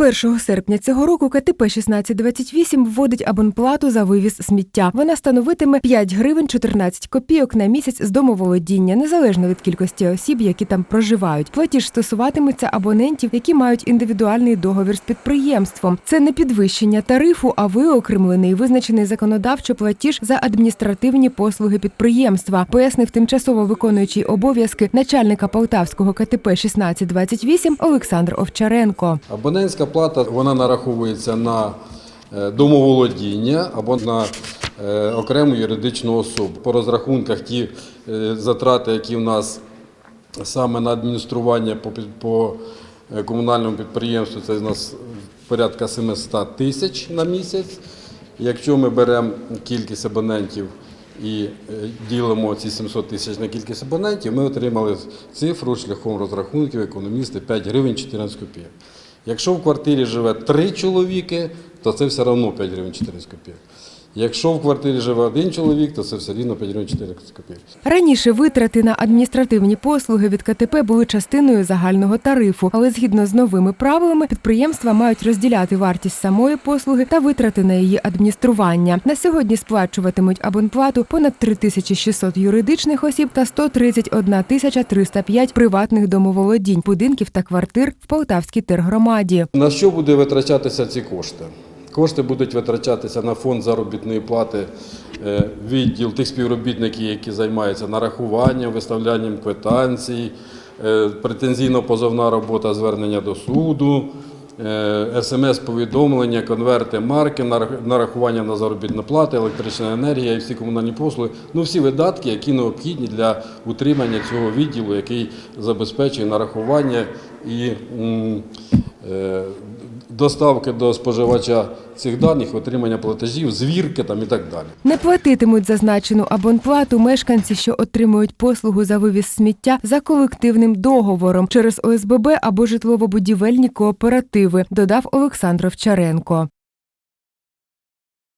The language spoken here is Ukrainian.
1 серпня цього року КТП 1628 вводить абонплату за вивіз сміття. Вона становитиме 5 гривень 14 копійок на місяць з домоволодіння, незалежно від кількості осіб, які там проживають. Платіж стосуватиметься абонентів, які мають індивідуальний договір з підприємством. Це не підвищення тарифу, а виокремлений визначений законодавчо платіж за адміністративні послуги підприємства, пояснив тимчасово виконуючий обов'язки начальника Полтавського КТП 1628 Олександр Овчаренко. Абонентська плата вона нараховується на е, домоволодіння або на е, окрему юридичну особу. По розрахунках ті е, затрати, які в нас саме на адміністрування по, комунальному підприємству, це у нас порядка 700 тисяч на місяць. Якщо ми беремо кількість абонентів і ділимо ці 700 тисяч на кількість абонентів, ми отримали цифру шляхом розрахунків економісти 5 гривень 14 копійок. Якщо в квартирі живе три чоловіки, то це все одно 5 гривень 14 копійок. Якщо в квартирі живе один чоловік, то це все рівно 5 гривень 14 копійок. Раніше витрати на адміністративні послуги від КТП були частиною загального тарифу, але згідно з новими правилами підприємства мають розділяти вартість самої послуги та витрати на її адміністрування. На сьогодні сплачуватимуть абонплату понад 3600 юридичних осіб та 131 тисяча 305 приватних домоволодінь, будинків та квартир в Полтавській тергромаді. На що буде витрачатися ці кошти? Кошти будуть витрачатися на фонд заробітної плати, е, відділ тих співробітників, які займаються нарахуванням, виставлянням квитанцій, е, претензійно-позовна робота звернення до суду, е, смс-повідомлення, конверти, марки, нарахування на заробітну плату, електрична енергія і всі комунальні послуги. Ну, всі видатки, які необхідні для утримання цього відділу, який забезпечує нарахування і доставки до споживача цих даних, отримання платежів, звірки там і так далі. Не платитимуть зазначену абонплату мешканці, що отримують послугу за вивіз сміття за колективним договором через ОСББ або житлово-будівельні кооперативи, додав Олександр Овчаренко.